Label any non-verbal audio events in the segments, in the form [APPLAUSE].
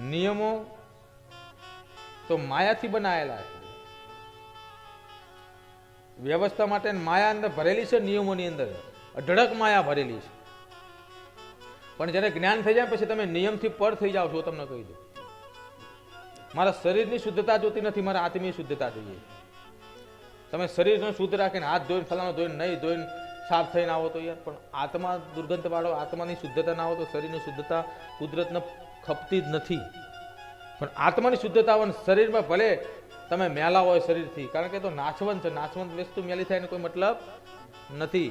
નિયમો તો માયાથી બનાવેલા છે. વ્યવસ્થા માટે માયા અંદર ભરેલી છે, નિયમોની અંદર. અઢળક માયા ભરેલી છે. પણ જ્યારે જ્ઞાન થઈ જાય પછી તમે નિયમથી પર થઈ જાઓ છો, તમને કહી દઉં. મારા શરીરની શુદ્ધતા જોતી નથી, મારા આત્મીય શુદ્ધતા જોઈએ તમે શરીરને શુદ્ધ રાખીને હાથ ધોઈને, ફલાણો ધોઈને, નહીં ધોઈને સાફ થઈને આવો તો યાર, પણ આત્મા દુર્ગંધવાળો, આત્માની શુદ્ધતા ના આવો તો શરીરની શુદ્ધતા કુદરતને ખપતી જ નથી. પણ આત્માની શુદ્ધતા હોય શરીરમાં ભલે તમે મેલા હોય શરીરથી, કારણ કે તો નાશવંત છે. નાશવંત વસ્તુ મેલી થાય એનો કોઈ મતલબ નથી.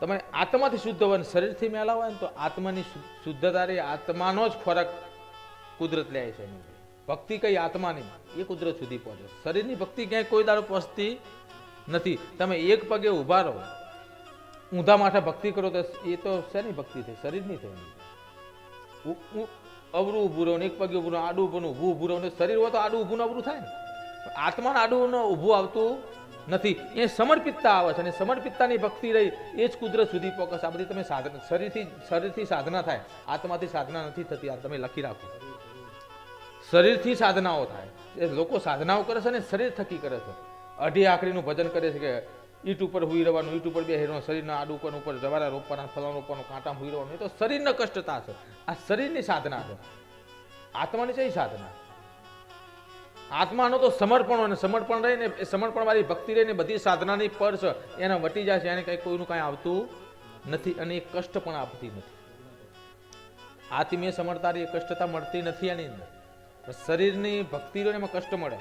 તમે આત્માથી શુદ્ધ હોય શરીરથી મેલા હોય ને તો આત્માની શુદ્ધતા રે આત્માનો જ ખોરાક કુદરત લે છે. ભક્તિ કઈ આત્માની? એ કુદરત સુધી પહોંચે. શરીરની ભક્તિ ક્યાંય કોઈ દાડો પહોંચતી નથી. તમે એક પગે ઊભા રહો, ઊંધા માથે ભક્તિ કરો તો એ તો શેની ભક્તિ થઈ શરીરની થઈ અવરું ઊભું રહો એક પગે ઊભું આડું ઊભું ઊભું ઊભું રહો ને શરીર હોય તો આડું ઊભું ને અવરું થાય ને. આત્માને આડું ઊભું આવતું નથી. એ સમર્પિતતા આવે છે અને સમર્પિતતાની ભક્તિ રહી, એ જ કુદરત સુધી પોકસ. આ બધી તમે સાધન શરીરથી શરીરથી સાધના થાય. આત્માથી સાધના નથી થતી. આ તમે લખી રાખો. શરીરથી સાધનાઓ થાય. એ લોકો સાધનાઓ કરે છે અને શરીર થકી કરે છે. અઢી આખરીનું ભજન કરે છે કે ઈટ ઉપર હુઈ ઈટ ઉપર બે હેરવાનું શરીરના આડું ઉપર જવારા રોપવાના, ફલાણ રોપવાનું, કાંટામાં હુઈ એ તો શરીરને કષ્ટતા છે. આ શરીરની સાધના છે. આત્માની છે સાધના? આત્માનો તો સમર્પણ અને સમર્પણ રહીને, એ સમર્પણ વાળી ભક્તિ રહીને બધી સાધનાની પર છે, એને વટી જાય છે, એને કંઈ કોઈનું કાંઈ આવતું નથી અને એ કષ્ટ પણ આપતી નથી. આત્મીય સમરતા એ કષ્ટતા મળતી નથી એની અંદર. શરીરની ભક્તિ રહીને એમાં કષ્ટ મળે.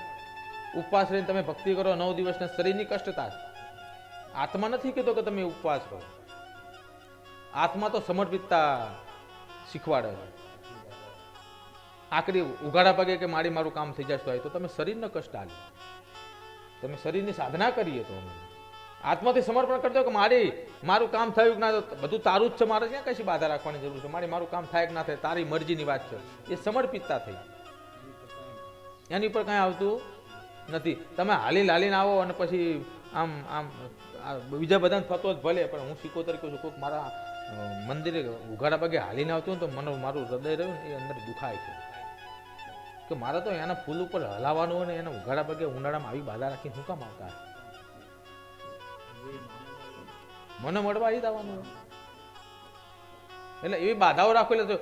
ઉપવાસ રહીને તમે ભક્તિ કરો, નવ દિવસને શરીરની કષ્ટતા છે. આત્મા નથી કહેતો કે તમે ઉપવાસ કરો આત્મા તો સમર્પિતતા શીખવાડે છે. આખરી ઉઘાડા પગે કે મારી મારું કામ થઈ જશે તો તમે શરીરને કષ્ટ આલ્યો તમે શરીરની સાધના કરીએ તો અમે. આત્માથી સમર્પણ કરજો કે મારી, મારું કામ થયું ના બધું તારું જ છે, મારે ક્યાં કશી બાધા રાખવાની જરૂર છે? મારી, મારું કામ થાય કે ના થાય, તારી મરજીની વાત છે. એ સમર્પિતતા થઈ એની ઉપર કાંઈ આવતું નથી. તમે હાલી લાલીને આવો અને પછી આમ આમ બીજા બધાને થતો જ ભલે, પણ હું શીખો તરીકે છું કોઈક મારા મંદિરે ઉઘાડા પગે હાલીને આવતું ને તો મને મારું હૃદય રહ્યું ને એ અંદર દુખાય છે. કે મારે તો એના ફૂલ ઉપર હલાવવાનું હોય ને એને ઉઘાડા પગે ઉનાળામાં આવી બાધા રાખીને શું કામ આવતા? મને મળવા આવી જવાનું એટલે એવી બાધાઓ રાખો એટલે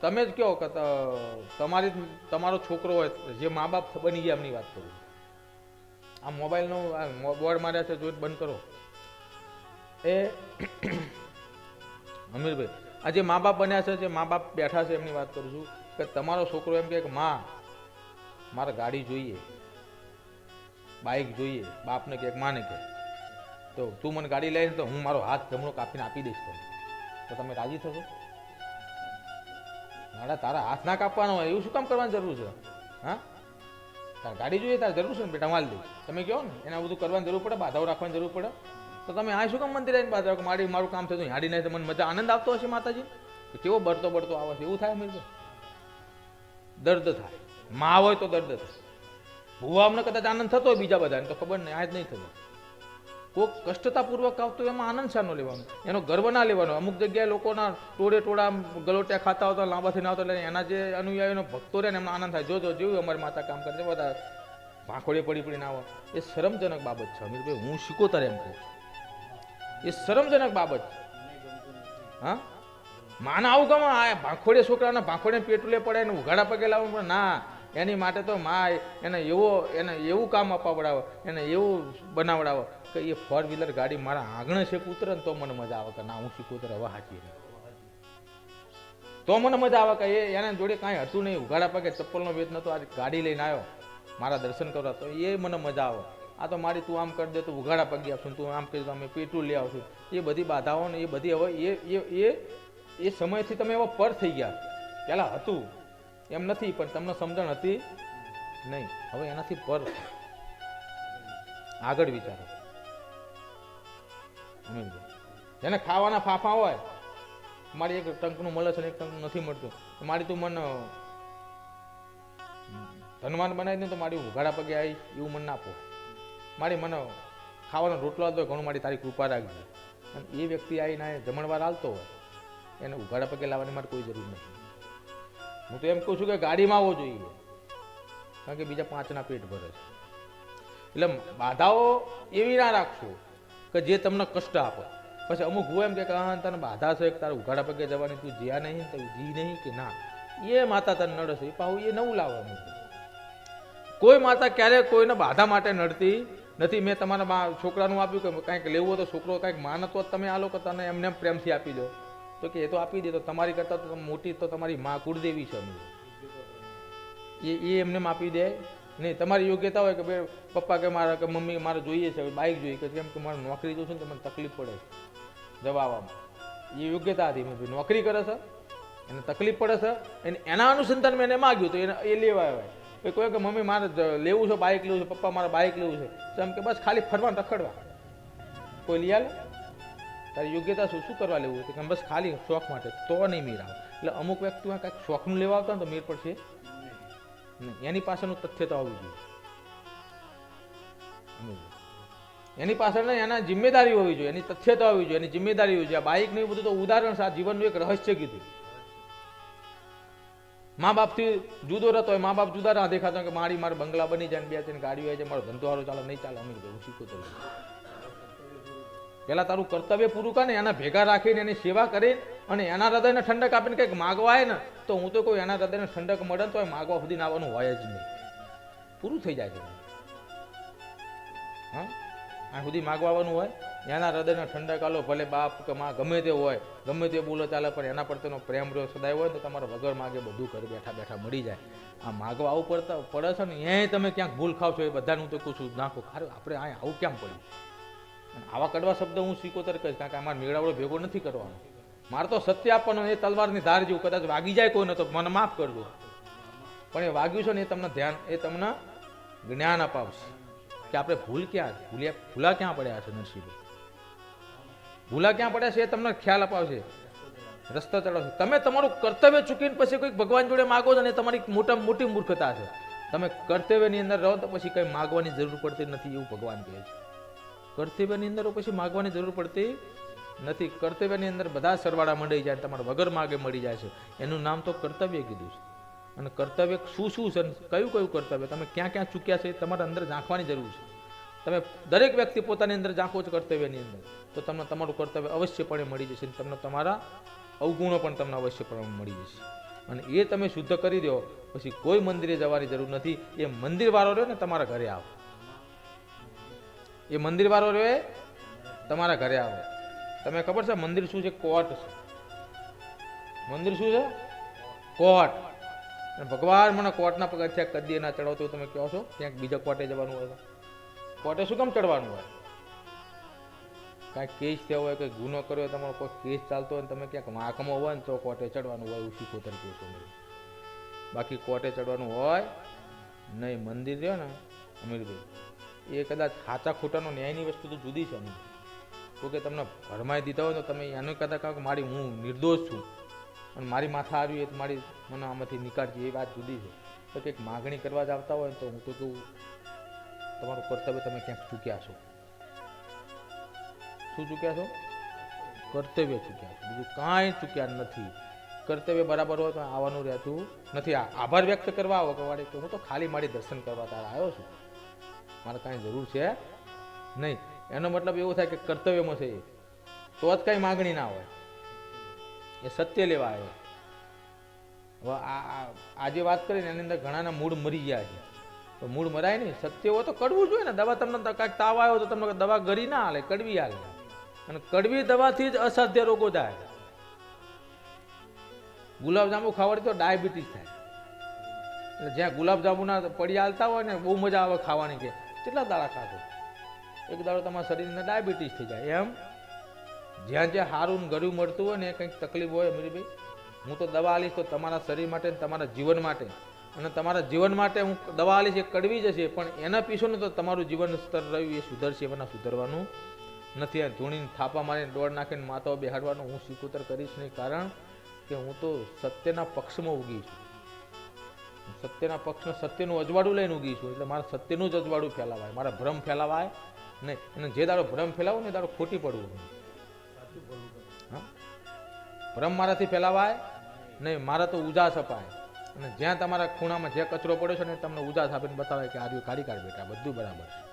તમે જ કહો કે તમારી, તમારો છોકરો હોય, જે મા બાપ બની ગયા એમની વાત કરું. આ મોબાઈલનો બોર્ડ માર્યા છે, જોઈ બંધ કરો. એ [COUGHS] હમીરભાઈ આ જે મા બાપ બન્યા છે, જે મા બાપ બેઠા છે, એમની વાત કરું છું કે તમારો છોકરો એમ કે, માં, મારે ગાડી જોઈએ બાઇક જોઈએ. બાપને કે માને કે તો તું મને ગાડી લઈને તો હું મારો હાથ જમણો કાપીને આપી દઈશ તને. તો તમે રાજી થશો? મારા, તારા હાથ ના કાપવાનો હોય, એવું શું કામ કરવાની જરૂર છે? હા? તારે ગાડી જોઈએ, તારે જરૂર છે ને બેટા માલ તમે કહો ને, એના બધું કરવાની જરૂર પડે, બાધાઓ રાખવાની જરૂર પડે. તો તમે આ શું કામ મંદિર આવીને બાધા રાખો? મારી મારું કામ થતું હાડી નહીં તો મને મજા આનંદ આવતો હશે માતાજી? કેવો બળતો બળતો આવે છે? એવું થાય મિત્ર દર્દ થાય. માં હોય તો દર્દ થાય. ભૂવા અમને કદાચ આનંદ થતો હોય બીજા બધાને, તો ખબર નહીં આ જ નહીં થતું. કોક કષ્ટતાપૂર્વક આવતો એમાં આનંદ શાનો લેવાનો. એનો ગર્વ ના લેવાનો. અમુક જગ્યાએ લોકોના ટોળે ટોળા ગલોટિયા ખાતા હોતા લાંબાથી ના આવતા એના જે અનુયાયીનો ભક્તો રહે ને એમનો આનંદ થાય. જોજો જેવું અમારી માતા કામ કરે છે, બધા ભાંખોડે પડી પડીને આવો. એ શરમજનક બાબત છે, અમીરભાઈ. હું શીખોતર એમ કહું. એ શરમજનક બાબત હા? માને આવું ગમે આ ભાંખોડે છોકરાને ભાંખોડે પેટુલે પડે ને ઉઘાડા પગે લાવવું પણ ના, એની માટે તો માય, એને એવો, એને એવું કામ અપાવડાવો, એને એવું બનાવડાવો. કે એ ફોર વ્હીલર ગાડી મારા આંગણે છે કૂતરે ને તો મને મજા આવે કે ના, હું શીખું હવે હાચી તો મને મજા આવે કે એ એને જોડે કાંઈ હતું નહીં, ઉઘાડા પગે ચપ્પલનો વેચ નતો, આજે ગાડી લઈને આવ્યો. મારા દર્શન કરવા, તો એ મને મજા આવે. આ તો મારી તું આમ કરી દે, તો ઉઘાડા પગે આવશું તું આમ કરી દો, અમે પેટ્રોલ લઈ આવશું. એ બધી બાધાઓ ને એ બધી હવે એ એ એ સમયથી તમે એવા પર થઈ ગયા. પહેલાં હતું, એમ નથી, પણ તમને સમજણ હતી નહીં. હવે એનાથી પર. આગળ વિચારો. જેને ખાવાના ફાફા હોય, મારી એક ટંકનું મળે છે ને એક ટંકનું નથી મળતું મારી તું મન ધનવાન બનાવી દે તો મારી ઉઘાડા પગે આવી, એવું મન આપો મારી મને, ખાવાનો રોટલો હોય, ઘણું મારી તારી કૃપા રાખજે. અને એ વ્યક્તિ આવીને જમણવાર હાલતો હોય, એને ઉઘાડા પગે લાવવાની મારે કોઈ જરૂર નથી. હું તો એમ કહું છું કે ગાડીમાં આવવો જોઈએ, કારણ કે બીજા પાંચના પેટ ભરે છે. એટલે બાધાઓ એવી ના રાખશો. કે જે તમને કષ્ટ આપે. પછી અમુક હોય એમ કે હા તને બાધા છે તારે ઉઘાડા પગે જવાની, તું જ્યાં નહીં, તું જી નહીં કે ના. એ માતા તને નડશે એ પાછું એ નવું લાવવાનું કોઈ માતા ક્યારેય કોઈને બાધા માટે નડતી નથી. મેં તમારા છોકરાનું આપ્યું કે કાંઈક લેવું તો છોકરો કાંઈક માનતો તમે આ લોકો તને એમને પ્રેમથી આપી દો. તો કે એ તો આપી દે, તો તમારી કરતાં તો મોટી તો તમારી મા કુળદેવી છે એ એ એમને એમ આપી દે. નહીં, તમારી યોગ્યતા હોય કે ભાઈ પપ્પા કે મારા કે મમ્મી મારે જોઈએ છે બાઇક જોઈએ. કે કેમ કે મારે નોકરી જોઉં છે ને, તો મને તકલીફ પડે છે જવાબ આમ એ યોગ્યતા હતી મેં નોકરી કરે છે, એને તકલીફ પડે છે, એને એના અનુસંધાન મેં એને માગ્યું તો એને એ લેવા આવ્યા કે કોઈ કે મમ્મી મારે લેવું છે બાઇક લેવું છે, પપ્પા મારે બાઇક લેવું છે. એમ કે બસ ખાલી ફરવા રખડવા. કોઈ લઈ આલે? તારી યોગ્યતા શું? શું કરવા લેવું? છે કે બસ ખાલી શોખ માટે. તો નહીં મીર આવે એટલે અમુક વ્યક્તિઓ કાંઈક શોખનું લેવા આવતા ને તો મીર પડશે. નહીં, એની પાછળનું તથ્ય તો આવવું જોઈએ. એની પાછળ એના જિમ્મેદારી હોવી જોઈએ, એની તથ્ય તો આવવી જોઈએ, એની જિમ્મેદારી હોવી જોઈએ બાઇક ને બધું તો ઉદાહરણ છે, આ જીવનનું એક રહસ્ય કીધું. મા બાપથી જુદો રહેતો હોય, મા બાપ જુદા ના દેખાતા કે મારી, મારા બંગલા બની જાય બે ત્રણ ગાડીઓ આવી જાય, મારો ધંધો સારો ચાલે, નહીં ચાલે, અમે શીખો તો પેલા તારું કર્તવ્ય પૂરું કર એના ભેગા રાખીને એની સેવા કરી અને એના હૃદયને ઠંડક આપીને કંઈક માગવાય ને, તો હું તો કોઈ એના હૃદયને ઠંડક મળે તો માગવા સુધી આવવાનું હોય જ નહીં. પૂરું થઈ જાય છે. હા? આ સુધી માગવા આવવાનું હોય, એના હૃદયને ઠંડક આલો, ભલે બાપ કે માં ગમે તે હોય, ગમે તે બોલો ચાલે, પણ એના પ્રત્યેનો પ્રેમ રહ્યો સદાય હોય તો તમારે વગર માગે બધું ઘર બેઠા બેઠા મળી જાય. આ માગવા આવું પડતા પડે છે ને એ તમે ક્યાંક ભૂલ ખાવ છો એ બધાને તો કહું છું નાખો. ખારું, આપણે અહીંયા આવું કેમ પડ્યું? આવા કડવા શબ્દ હું સ્વીકોતર કરીશ, કારણ કે અમારે મેળાવડો ભેગો નથી કરવાનો. મારે તો સત્ય આપવાનો એ તલવારની ધાર જેવું કદાચ વાગી જાય કોઈને તો મને માફ કરજો પણ એ વાગ્યું છે ને એ તમને ધ્યાન, એ તમને જ્ઞાન અપાવશે કે આપણે ભૂલ ક્યાં, ભૂલ્યા, ભૂલા ક્યાં પડ્યા છે નરસિંહભાઈ? ભૂલા ક્યાં પડ્યા છે એ તમને ખ્યાલ અપાવશે. રસ્તા ચડાવશે. તમે તમારું કર્તવ્ય ચૂકીને પછી કોઈક ભગવાન જોડે માગો છો ને તમારી મોટા, મોટી મૂર્ખતા છે. તમે કર્તવ્યની અંદર રહો તો પછી કંઈ માગવાની જરૂર પડતી નથી એવું ભગવાન કહે છે. કર્તવ્યની અંદર પછી માગવાની જરૂર પડતી નથી. કર્તવ્યની અંદર બધા સરવાળા મળી જાય તમારે વગર માગે મળી જાય છે. એનું નામ તો કર્તવ્ય કીધું છે. અને કર્તવ્ય શું શું છે કયું કયું કર્તવ્ય? તમે ક્યાં ક્યાં ચૂક્યા છે તમારે અંદર ઝાંખવાની જરૂર છે. તમે દરેક વ્યક્તિ પોતાની અંદર ઝાંખો છો કર્તવ્યની અંદર, તો તમને તમારું કર્તવ્ય અવશ્યપણે મળી જશે તમને તમારા અવગુણો પણ તમને અવશ્યપણે મળી જશે. અને એ તમે શુદ્ધ કરી દો, પછી કોઈ મંદિરે જવાની જરૂર નથી. એ મંદિરવાળો રહ્યો ને તમારા ઘરે આવો. એ મંદિરવાળો રહે, તમારા ઘરે આવે. તમે ખબર છે, મંદિર શું છે? કોટ છે. મંદિર શું છે? કોટ. ભગવાન મને કોટના પગથિયા કદી ના ચડાવતો તમે કહો છો, ક્યાંક બીજા કોટે જવાનું હોય કોટે શું કામ ચડવાનું હોય? કાંઈ કેસ થયો હોય કંઈક ગુનો કર્યો હોય, તમારો કોઈ કેસ ચાલતો હોય તમે ક્યાંક મહાકમો હોય ને તો કોટે ચડવાનું હોય એવું કોતર કહો બાકી કોટે ચડવાનું હોય નહીં, મંદિર રહ્યો ને, અમીરભાઈ એ કદાચ સાચા ખોટાનો ન્યાયની વસ્તુ તો જુદી છે નહીં તો કે તમને ભરમાઈ દીધા હોય તો તમે એનું કદાચ કહો કે મારી હું નિર્દોષ છું. અને મારી માથા આવી હોય તો મારી મને આમાંથી નીકાળજી, એ વાત જુદી છે. તો કંઈક માગણી કરવા જ આવતા હોય તો હું તો કહું, તમારું કર્તવ્ય તમે ક્યાંક ચૂક્યા છો. શું ચૂક્યા છો? કર્તવ્ય ચૂક્યા છો. બીજું કાંઈ ચૂક્યા નથી. કર્તવ્ય બરાબર હોય તો આવવાનું રહેતું નથી. આભાર વ્યક્ત કરવા આવો કે હું તો ખાલી મારી દર્શન કરવા તારા આવ્યો છું. મારે કાંઈ જરૂર છે નહીં. એનો મતલબ એવો થાય કે કર્તવ્યમાં છે તો જ કાંઈ માગણી ના હોય. એ સત્ય લેવા આવ્યો. હવે આજે વાત કરીને એની અંદર ઘણાના મૂળ મરી ગયા છે. તો મૂળ મરાય નહીં. સત્ય હોય તો કડવું જોઈએ ને. દવા તમને કાંઈક તાવ આવ્યો તો તમને દવા ગરી ના હાલે, કડવી હાલે. અને કડવી દવાથી જ અસાધ્ય રોગો થાય. ગુલાબજાંબુ ખાવાથી તો ડાયાબિટીસ થાય. એટલે જ્યાં ગુલાબજાંબુના પડી હાલતા હોય ને, બહુ મજા આવે ખાવાની કે. કેટલા દાડા ખાધો? એક દાડો તમારા શરીરને ડાયાબિટીસ થઈ જાય. એમ? જ્યાં જ્યાં સારું ગળ્યું મળતું હોય ને કંઈક તકલીફ હોય, અમીરભાઈ, હું તો દવા આલીશ તો તમારા શરીર માટે તમારા જીવન માટે. અને તમારા જીવન માટે હું દવા આલીશ એ કડવી જશે પણ એના પીશો ને તો તમારું જીવન સ્તર રહ્યું, એ સુધરશે એના સુધરવાનું નથી. આ ધૂણીને થાપા મારીને દોડ નાખીને માથાઓ બેહાડવાનું હું શીખોતર કરીશ નહીં, કારણ કે હું તો સત્યના પક્ષમાં ઉગી છું. સત્યના પક્ષને સત્યનું અજવાળું લઈને ઉગી છું. એટલે મારે સત્યનું જ અજવાળું ફેલાવાય, મારા ભ્રમ ફેલાવાય નહીં. અને જે દાડો ભ્રમ ફેલાવો ને દાડો ખોટી પડવું નહીં. ભ્રમ મારાથી ફેલાવાય નહીં, મારા તો ઉજાસ અપાય. અને જ્યાં તમારા ખૂણામાં જે કચરો પડ્યો છે ને તમને ઉજાસ આપીને બતાવે કે આર્યું કાઢી કાઢ બેટા બધું બરાબર છે.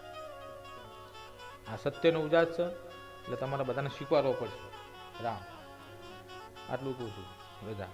આ સત્યનો ઉજાસ છે, એટલે તમારે બધાને સ્વીકારવો પડશે. રામ. આટલું કહું છું. રજા.